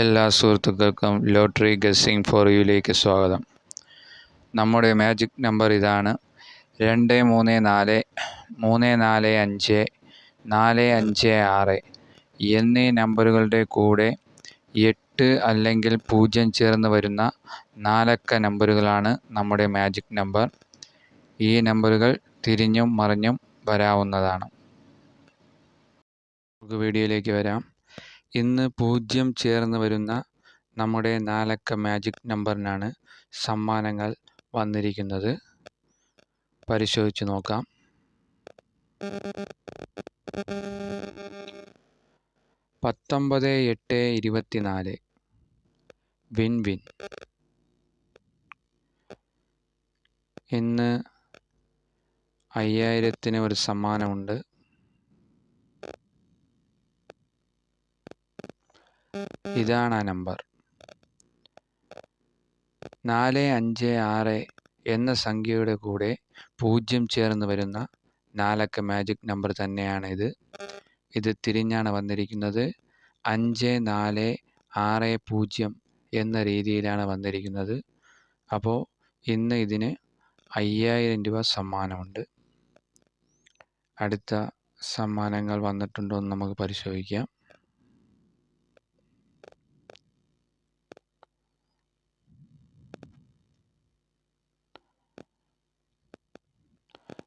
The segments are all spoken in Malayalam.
എല്ലാ സുഹൃത്തുക്കൾക്കും ലോട്ടറി ഗസ്സിംഗ് ഫോർ യുയിലേക്ക് സ്വാഗതം. നമ്മുടെ മാജിക് നമ്പർ ഇതാണ് രണ്ട് മൂന്ന് നാല് മൂന്ന് നാല് അഞ്ച് നാല് അഞ്ച് ആറ്. എന്നീ നമ്പറുകളുടെ കൂടെ എട്ട് അല്ലെങ്കിൽ പൂജ്യം ചേർന്ന് വരുന്ന നാലക്ക നമ്പറുകളാണ് നമ്മുടെ മാജിക് നമ്പർ. ഈ നമ്പറുകൾ തിരിഞ്ഞും മറിഞ്ഞും വരാവുന്നതാണ്. നമുക്ക് വീഡിയോയിലേക്ക് വരാം. ഇന്ന് പൂജ്യം ചേർന്ന് വരുന്ന നമ്മുടെ നാലക്ക മാജിക് നമ്പറിനാണ് സമ്മാനങ്ങൾ വന്നിരിക്കുന്നത്. പരിശോധിച്ച് നോക്കാം. പത്തൊമ്പത് എട്ട് ഇരുപത്തിനാല്. Win win. ഇന്ന് അയ്യായിരത്തിന് ഒരു സമ്മാനമുണ്ട്. ഇതാണ് ആ നമ്പർ. നാല് അഞ്ച് ആറ് എന്ന സംഖ്യയുടെ കൂടെ പൂജ്യം ചേർന്ന് വരുന്ന നാലക്ക മാജിക് നമ്പർ തന്നെയാണ് ഇത്. ഇത് തിരിഞ്ഞാണ് വന്നിരിക്കുന്നത്. അഞ്ച് നാല് ആറ് പൂജ്യം എന്ന രീതിയിലാണ് വന്നിരിക്കുന്നത്. അപ്പോൾ ഇന്ന് ഇതിന് അയ്യായിരം രൂപ സമ്മാനമുണ്ട്. അടുത്ത സമ്മാനങ്ങൾ വന്നിട്ടുണ്ടോ എന്ന് നമുക്ക് പരിശോധിക്കാം.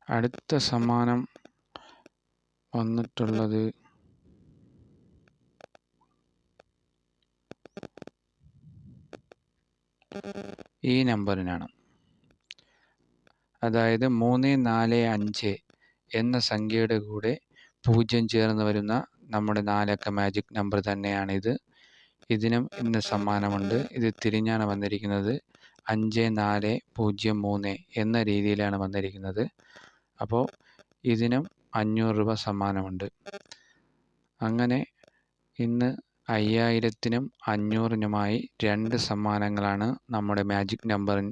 അടുത്ത സമ്മാനം വന്നിട്ടുള്ളത് ഈ നമ്പറിനാണ്. അതായത് മൂന്ന് നാല് അഞ്ച് എന്ന സംഖ്യയുടെ കൂടെ പൂജ്യം ചേർന്ന് വരുന്ന നമ്മുടെ നാലക്ക മാജിക് നമ്പർ തന്നെയാണിത്. ഇതിനും ഇന്ന് സമ്മാനമുണ്ട്. ഇത് തിരിഞ്ഞാണ് വന്നിരിക്കുന്നത്. അഞ്ച് നാല് പൂജ്യം മൂന്ന് എന്ന രീതിയിലാണ് വന്നിരിക്കുന്നത്. അപ്പോൾ ഇതിനും അഞ്ഞൂറ് രൂപ സമ്മാനമുണ്ട്. അങ്ങനെ ഇന്ന് അയ്യായിരത്തിനും അഞ്ഞൂറിനുമായി രണ്ട് സമ്മാനങ്ങളാണ് നമ്മുടെ മാജിക് നമ്പറിൽ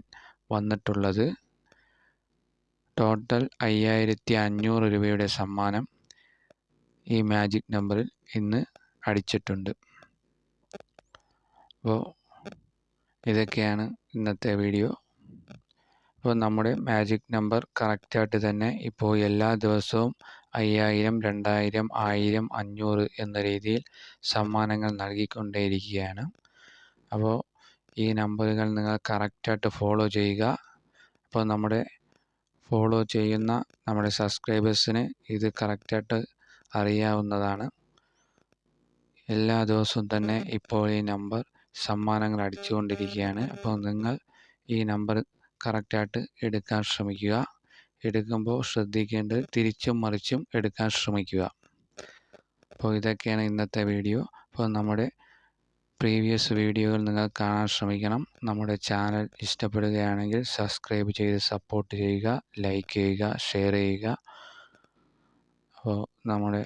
വന്നിട്ടുള്ളത്. ടോട്ടൽ അയ്യായിരത്തി അഞ്ഞൂറ് രൂപയുടെ സമ്മാനം ഈ മാജിക് നമ്പറിൽ ഇന്ന് അടിച്ചിട്ടുണ്ട്. അപ്പോൾ ഇതൊക്കെയാണ് ഇന്നത്തെ വീഡിയോ. അപ്പോൾ നമ്മുടെ മാജിക് നമ്പർ കറക്റ്റായിട്ട് തന്നെ ഇപ്പോൾ എല്ലാ ദിവസവും അയ്യായിരം രണ്ടായിരം ആയിരം അഞ്ഞൂറ് എന്ന രീതിയിൽ സമ്മാനങ്ങൾ നൽകിക്കൊണ്ടേയിരിക്കുകയാണ്. അപ്പോൾ ഈ നമ്പറുകൾ നിങ്ങൾ കറക്റ്റായിട്ട് ഫോളോ ചെയ്യുക. അപ്പോൾ നമ്മുടെ ഫോളോ ചെയ്യുന്ന നമ്മുടെ സബ്സ്ക്രൈബേഴ്സിന് ഇത് കറക്റ്റായിട്ട് അറിയാവുന്നതാണ്. എല്ലാ ദിവസവും തന്നെ ഇപ്പോൾ ഈ നമ്പർ സമ്മാനങ്ങൾ അടിച്ചുകൊണ്ടിരിക്കുകയാണ്. അപ്പോൾ നിങ്ങൾ ഈ നമ്പർ കറക്റ്റായിട്ട് എടുക്കാൻ ശ്രമിക്കുക. എടുക്കുമ്പോൾ ശ്രദ്ധിക്കേണ്ടത് തിരിച്ചും മറിച്ചും എടുക്കാൻ ശ്രമിക്കുക. അപ്പോൾ ഇതൊക്കെയാണ് ഇന്നത്തെ വീഡിയോ. അപ്പോൾ നമ്മുടെ പ്രീവിയസ് വീഡിയോകൾ നിങ്ങൾ കാണാൻ ശ്രമിക്കണം. നമ്മുടെ ചാനൽ ഇഷ്ടപ്പെടുകയാണെങ്കിൽ സബ്സ്ക്രൈബ് ചെയ്ത് സപ്പോർട്ട് ചെയ്യുക ലൈക്ക് ചെയ്യുക ഷെയർ ചെയ്യുക. അപ്പോൾ നമ്മുടെ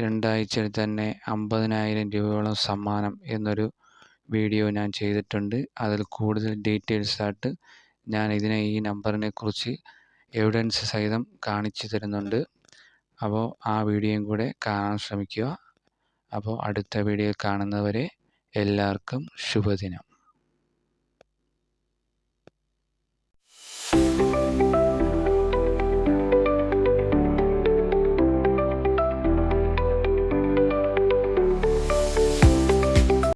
രണ്ടാഴ്ചയിൽ തന്നെ അമ്പതിനായിരം രൂപയോളം സമ്മാനം എന്നൊരു വീഡിയോ ഞാൻ ചെയ്തിട്ടുണ്ട്. അതിൽ കൂടുതൽ ഡീറ്റെയിൽസ് ആയിട്ട് ഞാൻ ഇതിനെ ഈ നമ്പറിനെ കുറിച്ച് എവിഡൻസ് സഹിതം കാണിച്ചു തരുന്നുണ്ട്. അപ്പോൾ ആ വീഡിയോയും കൂടെ കാണാൻ ശ്രമിക്കുക. അപ്പോൾ അടുത്ത വീഡിയോ കാണുന്നവരെ എല്ലാവർക്കും ശുഭദിനം.